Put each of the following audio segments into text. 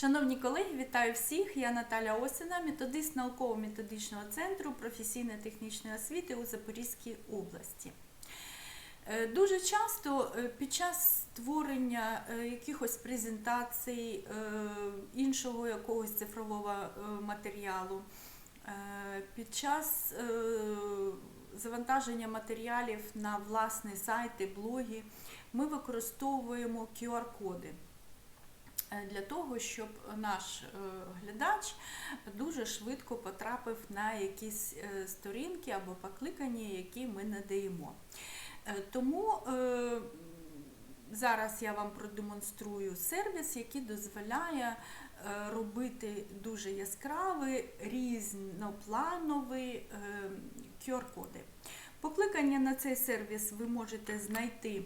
Шановні колеги, вітаю всіх! Я Наталя Осіна, методист науково-методичного центру професійно-технічної освіти у Запорізькій області. Е, Дуже часто е, під час створення е, якихось презентацій, іншого якогось цифрового матеріалу, під час завантаження матеріалів на власні сайти, блоги, ми використовуємо QR-коди для того, щоб наш е, глядач дуже швидко потрапив на якісь е, сторінки або покликання, які ми надаємо. Е, Тому е, зараз я вам продемонструю сервіс, який дозволяє е, робити дуже яскраві, різнопланові е, QR-коди. Покликання на цей сервіс ви можете знайти е,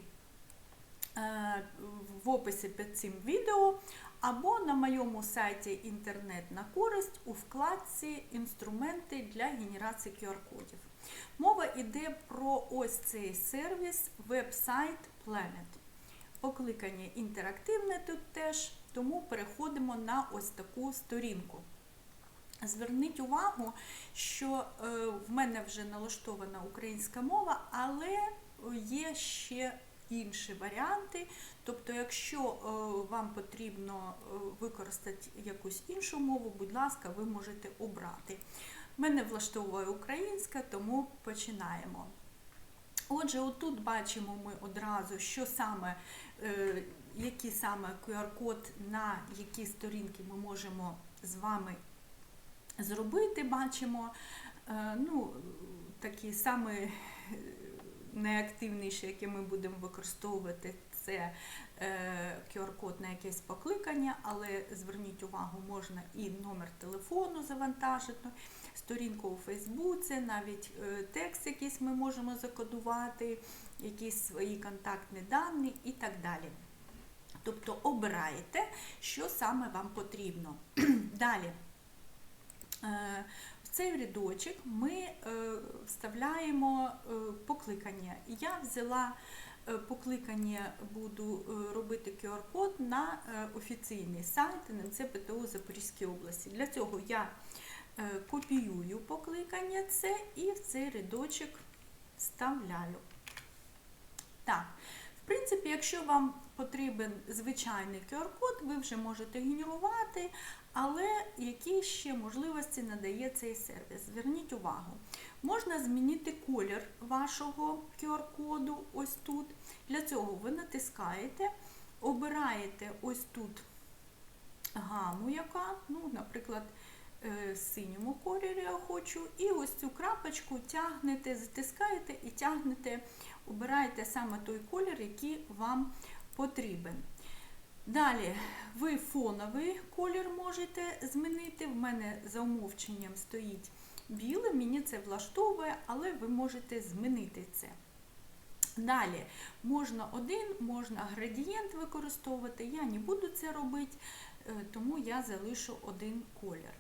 в описі під цим відео або на моєму сайті Інтернет на користь у вкладці Інструменти для генерації QR-кодів. Мова йде про ось цей сервіс веб-сайт Planet. Покликання інтерактивне тут теж, тому переходимо на ось таку сторінку. Зверніть увагу, що е, в мене вже налаштована українська мова, але є ще інші варіанти. Тобто, якщо е, вам потрібно е, використати якусь іншу мову, будь ласка, ви можете обрати. Мене влаштовує українська, тому починаємо. Отже, отут бачимо ми одразу, що саме, е, який саме QR-код на які сторінки ми можемо з вами зробити. Бачимо ну, такі саме найактивніші, які ми будемо використовувати, це е, QR-код на якесь покликання, але зверніть увагу, можна і номер телефону завантажити, сторінку у Фейсбуці, навіть е, текст якийсь ми можемо закодувати, якісь свої контактні дані і так далі. Тобто обираєте, що саме вам потрібно. Далі. Цей рядочок ми е, вставляємо е, покликання. Я взяла е, покликання, буду робити QR-код на офіційний сайт НМЦ ПТУ Запорізької області. Для цього я копіюю покликання це і в цей рядочок вставляю. Так, в принципі, якщо вам потрібен звичайний QR-код, ви вже можете генерувати, але які ще можливості надає цей сервіс? Зверніть увагу, можна змінити колір вашого QR-коду ось тут. Для цього ви натискаєте, обираєте ось тут гаму, яка, ну, наприклад, е, синьому кольорі я хочу, і ось цю крапочку тягнете, затискаєте і тягнете, обираєте саме той колір, який вам потрібен. Далі ви фоновий колір можете змінити. В мене за умовченням стоїть білий, мені це влаштовує, але ви можете змінити це. Далі можна один, можна градієнт використовувати. Я не буду це робити, е, тому я залишу один колір.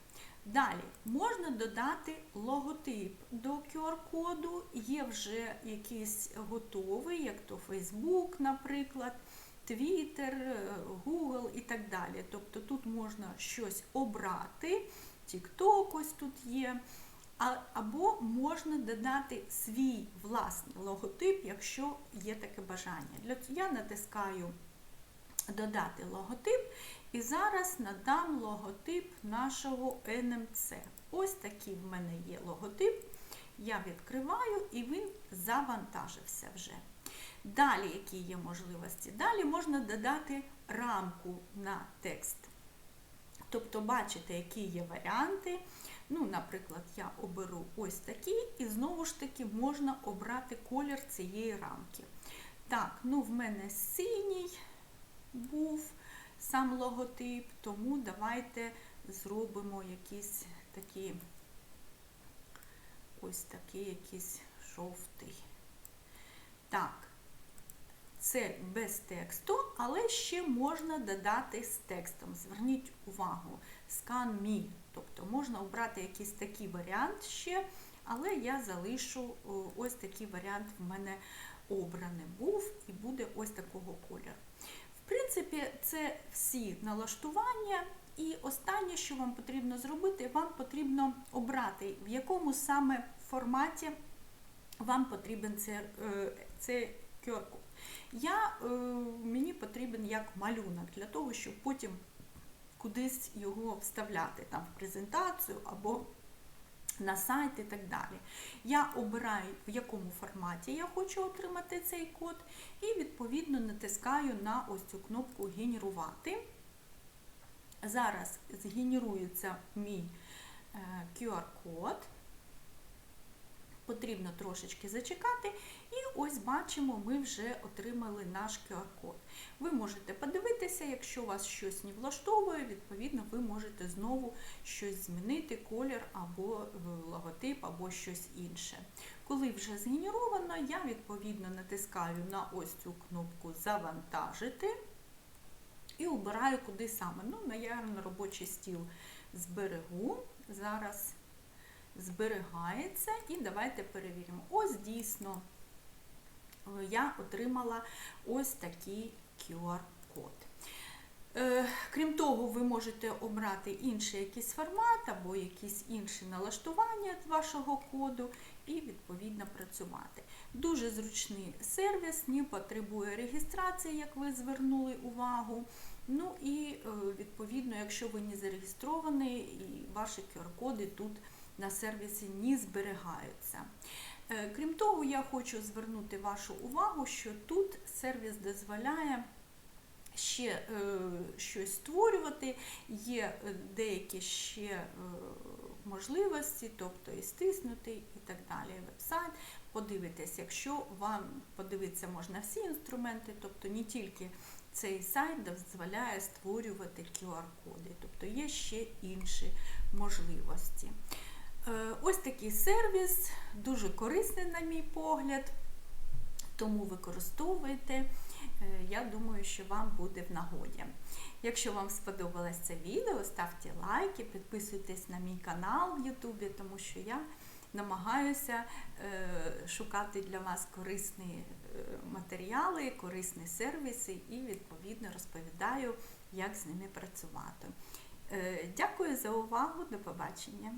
Далі можна додати логотип до QR-коду, є вже якийсь готовий, як то Facebook, наприклад. Twitter, Google і так далі. Тобто тут можна щось обрати, TikTok ось тут є, або можна додати свій власний логотип, якщо є таке бажання. Я натискаю додати логотип і зараз надам логотип нашого НМЦ. Ось такий в мене є логотип. Я відкриваю і він завантажився вже. Далі, які є можливості? Далі можна додати рамку на текст. Тобто, бачите, які є варіанти. Ну, Наприклад, я оберу ось такий, і знову ж таки можна обрати колір цієї рамки. Так, ну в мене синій був сам логотип, тому давайте зробимо якісь такі, ось такий якийсь жовтий. Так, це без тексту, але ще можна додати з текстом. Зверніть увагу, Scan Me. Тобто можна обрати якийсь такий варіант ще, але я залишу ось такий варіант в мене обраний був і буде ось такого кольору. В принципі, це всі налаштування. І останнє, що вам потрібно зробити, вам потрібно обрати, в якому саме форматі вам потрібен це, е, QR-код. Я, е, мені потрібен як малюнок для того, щоб потім кудись його вставляти там в презентацію або на сайт і так далі. Я обираю, в якому форматі я хочу отримати цей код, і відповідно натискаю на ось цю кнопку Генерувати. Зараз згенерується мій е, QR-код. Потрібно трошечки зачекати, і ось бачимо, ми вже отримали наш QR-код. Ви можете подивитися, якщо вас щось не влаштовує, відповідно, ви можете знову щось змінити, колір або е, логотип, або щось інше. Коли вже згенеровано, я відповідно натискаю на ось цю кнопку Завантажити і обираю, куди саме. Ну, я на робочий стіл зберегу. Зараз зберігається, і давайте перевіримо. Ось дійсно е, я отримала ось такий QR-код. Е, Крім того, ви можете обрати інший якийсь формат або якісь інші налаштування вашого коду і відповідно працювати. Дуже зручний сервіс, не потребує реєстрації, як ви звернули увагу. Ну і е, відповідно, якщо ви не зареєстровані, і ваші QR-коди тут на сервісі не зберігаються. Е, Крім того, я хочу звернути вашу увагу, що тут сервіс дозволяє ще е, щось створювати, є е, деякі ще е, можливості, тобто і стиснути і так далі. Вебсайт, подивитись, якщо вам подивитися можна всі інструменти, тобто не тільки цей сайт дозволяє створювати QR-коди, тобто є ще інші можливості. Е, Ось такий сервіс, дуже корисний, на мій погляд, тому використовуйте. Е, Я думаю, що вам буде в нагоді. Якщо вам сподобалось це відео, ставте лайки, підписуйтесь на мій канал в Ютубі, тому що я намагаюся е, шукати для вас корисні матеріали, корисні сервіси і відповідно розповідаю, як з ними працювати. Дякую за увагу, до побачення!